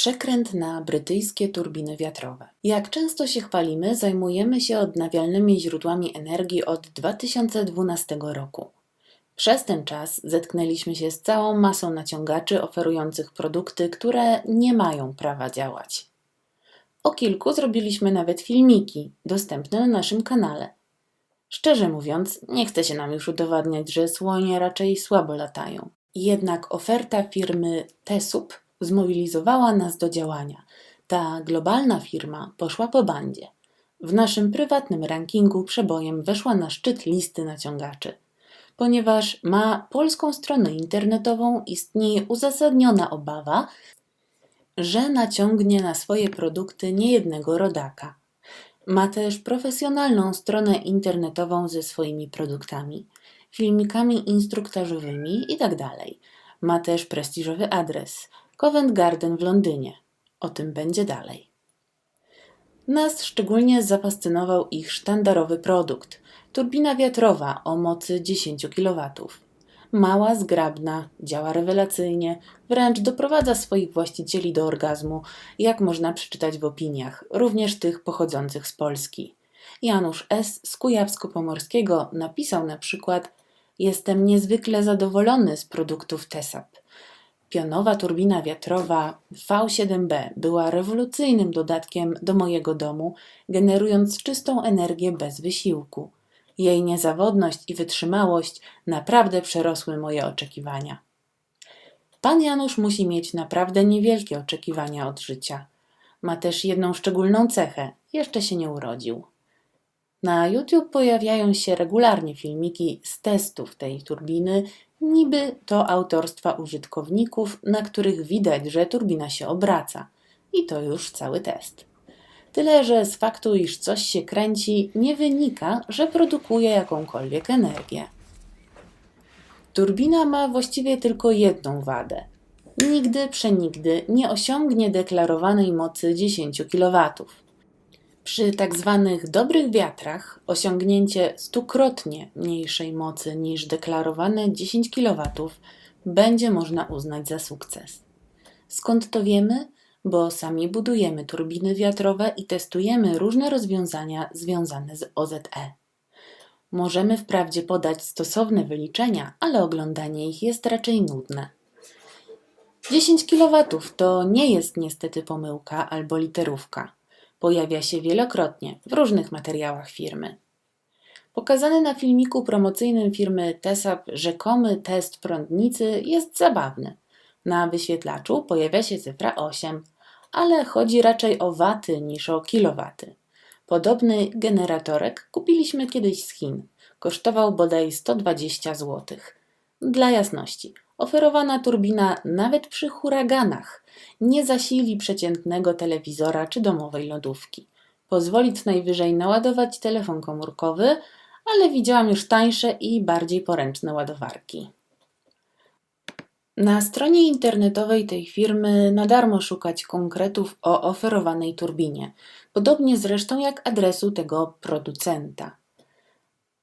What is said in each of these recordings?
Przekręt na brytyjskie turbiny wiatrowe. Jak często się chwalimy, zajmujemy się odnawialnymi źródłami energii od 2012 roku. Przez ten czas zetknęliśmy się z całą masą naciągaczy oferujących produkty, które nie mają prawa działać. O kilku zrobiliśmy nawet filmiki, dostępne na naszym kanale. Szczerze mówiąc, nie chce się nam już udowadniać, że słonie raczej słabo latają. Jednak oferta firmy Tesup zmobilizowała nas do działania. Ta globalna firma poszła po bandzie. W naszym prywatnym rankingu przebojem weszła na szczyt listy naciągaczy. Ponieważ ma polską stronę internetową, istnieje uzasadniona obawa, że naciągnie na swoje produkty niejednego rodaka. Ma też profesjonalną stronę internetową ze swoimi produktami, filmikami instruktażowymi itd. Ma też prestiżowy adres Covent Garden w Londynie. O tym będzie dalej. Nas szczególnie zafascynował ich sztandarowy produkt turbina wiatrowa o mocy 10 kW. Mała, zgrabna, działa rewelacyjnie, wręcz doprowadza swoich właścicieli do orgazmu, jak można przeczytać w opiniach, również tych pochodzących z Polski. Janusz S. z Kujawsko-Pomorskiego napisał na przykład: Jestem niezwykle zadowolony z produktów TESAP. Pionowa turbina wiatrowa V7B była rewolucyjnym dodatkiem do mojego domu, generując czystą energię bez wysiłku. Jej niezawodność i wytrzymałość naprawdę przerosły moje oczekiwania. Pan Janusz musi mieć naprawdę niewielkie oczekiwania od życia. Ma też jedną szczególną cechę jeszcze się nie urodził. Na YouTube pojawiają się regularnie filmiki z testów tej turbiny, niby to autorstwa użytkowników, na których widać, że turbina się obraca. I to już cały test. Tyle, że z faktu, iż coś się kręci, nie wynika, że produkuje jakąkolwiek energię. Turbina ma właściwie tylko jedną wadę. Nigdy, przenigdy nie osiągnie deklarowanej mocy 10 kW. Przy tak zwanych dobrych wiatrach osiągnięcie stukrotnie mniejszej mocy niż deklarowane 10 kW będzie można uznać za sukces. Skąd to wiemy? Bo sami budujemy turbiny wiatrowe i testujemy różne rozwiązania związane z OZE. Możemy wprawdzie podać stosowne wyliczenia, ale oglądanie ich jest raczej nudne. 10 kW to nie jest niestety pomyłka albo literówka pojawia się wielokrotnie w różnych materiałach firmy. Pokazany na filmiku promocyjnym firmy TESAP rzekomy test prądnicy jest zabawny. Na wyświetlaczu pojawia się cyfra 8, ale chodzi raczej o waty niż o kilowaty. Podobny generatorek kupiliśmy kiedyś z Chin. Kosztował bodaj 120 zł. Dla jasności, Oferowana turbina nawet przy huraganach nie zasili przeciętnego telewizora czy domowej lodówki. Pozwoli co najwyżej naładować telefon komórkowy, ale widziałam już tańsze i bardziej poręczne ładowarki. Na stronie internetowej tej firmy na darmo szukać konkretów o oferowanej turbinie, podobnie zresztą jak adresu tego producenta.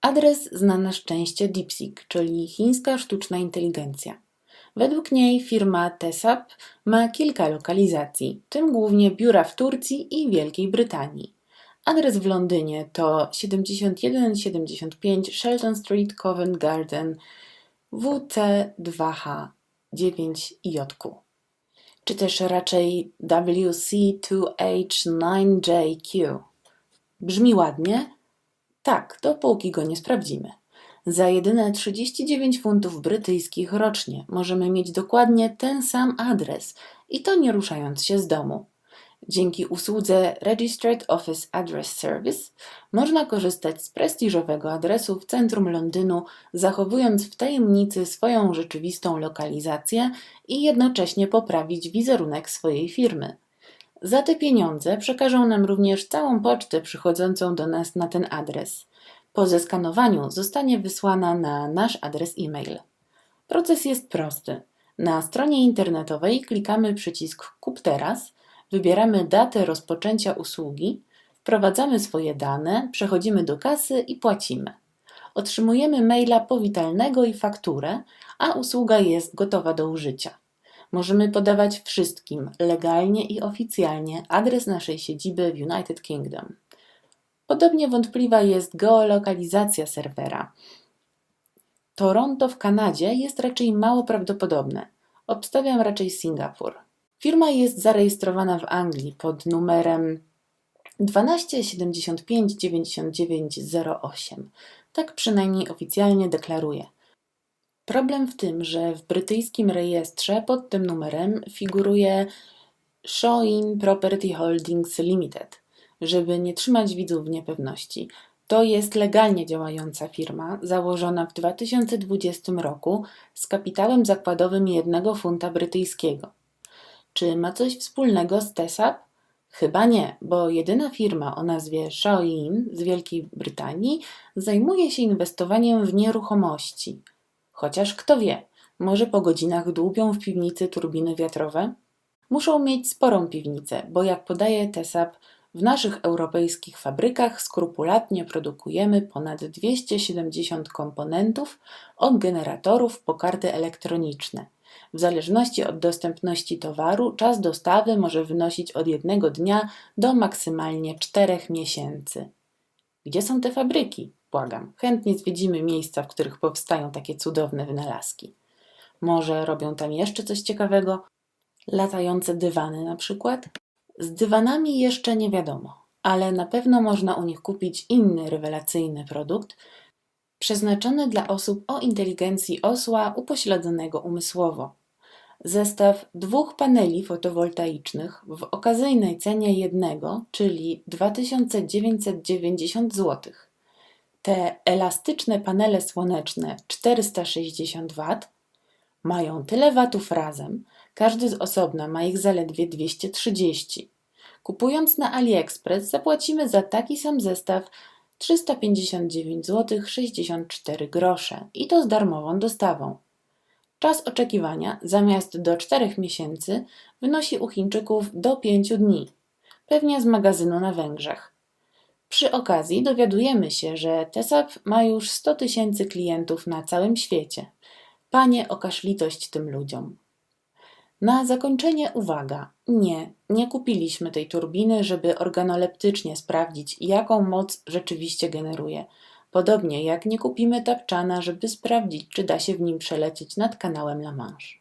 Adres zna na szczęście DeepSeek, czyli chińska sztuczna inteligencja. Według niej firma TESAP ma kilka lokalizacji, w tym głównie biura w Turcji i Wielkiej Brytanii. Adres w Londynie to 7175 Shelton Street, Covent Garden, WC2H 9JQ, czy też raczej WC2H9JQ. Brzmi ładnie? Tak, dopóki go nie sprawdzimy. Za jedyne 39 funtów brytyjskich rocznie możemy mieć dokładnie ten sam adres i to nie ruszając się z domu. Dzięki usłudze Registered Office Address Service można korzystać z prestiżowego adresu w centrum Londynu, zachowując w tajemnicy swoją rzeczywistą lokalizację i jednocześnie poprawić wizerunek swojej firmy. Za te pieniądze przekażą nam również całą pocztę przychodzącą do nas na ten adres. Po zeskanowaniu zostanie wysłana na nasz adres e-mail. Proces jest prosty. Na stronie internetowej klikamy przycisk Kup teraz, wybieramy datę rozpoczęcia usługi, wprowadzamy swoje dane, przechodzimy do kasy i płacimy. Otrzymujemy maila powitalnego i fakturę, a usługa jest gotowa do użycia. Możemy podawać wszystkim legalnie i oficjalnie adres naszej siedziby w United Kingdom. Podobnie wątpliwa jest geolokalizacja serwera. Toronto w Kanadzie jest raczej mało prawdopodobne. Obstawiam raczej Singapur. Firma jest zarejestrowana w Anglii pod numerem 12 75 99 08. Tak przynajmniej oficjalnie deklaruje. Problem w tym, że w brytyjskim rejestrze pod tym numerem figuruje Shoin Property Holdings Limited. Żeby nie trzymać widzów w niepewności, to jest legalnie działająca firma, założona w 2020 roku z kapitałem zakładowym 1 funta brytyjskiego. Czy ma coś wspólnego z TESAP? Chyba nie, bo jedyna firma o nazwie Shoin z Wielkiej Brytanii zajmuje się inwestowaniem w nieruchomości. Chociaż kto wie, może po godzinach dłubią w piwnicy turbiny wiatrowe? Muszą mieć sporą piwnicę, bo jak podaje TESAP, w naszych europejskich fabrykach skrupulatnie produkujemy ponad 270 komponentów, od generatorów po karty elektroniczne. W zależności od dostępności towaru, czas dostawy może wynosić od jednego dnia do maksymalnie czterech miesięcy. Gdzie są te fabryki? Błagam, chętnie zwiedzimy miejsca, w których powstają takie cudowne wynalazki. Może robią tam jeszcze coś ciekawego? Latające dywany na przykład? Z dywanami jeszcze nie wiadomo, ale na pewno można u nich kupić inny rewelacyjny produkt, przeznaczony dla osób o inteligencji osła upośledzonego umysłowo. Zestaw dwóch paneli fotowoltaicznych w okazyjnej cenie jednego, czyli 2990 zł. Te elastyczne panele słoneczne 460 W mają tyle watów razem, każdy z osobna ma ich zaledwie 230. Kupując na AliExpress zapłacimy za taki sam zestaw 359 zł 64 grosze i to z darmową dostawą. Czas oczekiwania zamiast do 4 miesięcy wynosi u Chińczyków do 5 dni, pewnie z magazynu na Węgrzech. Przy okazji dowiadujemy się, że TESAP ma już 100 tysięcy klientów na całym świecie. Panie, okaż litość tym ludziom. Na zakończenie uwaga. Nie, nie kupiliśmy tej turbiny, żeby organoleptycznie sprawdzić, jaką moc rzeczywiście generuje. Podobnie jak nie kupimy tapczana, żeby sprawdzić, czy da się w nim przelecieć nad kanałem La Manche.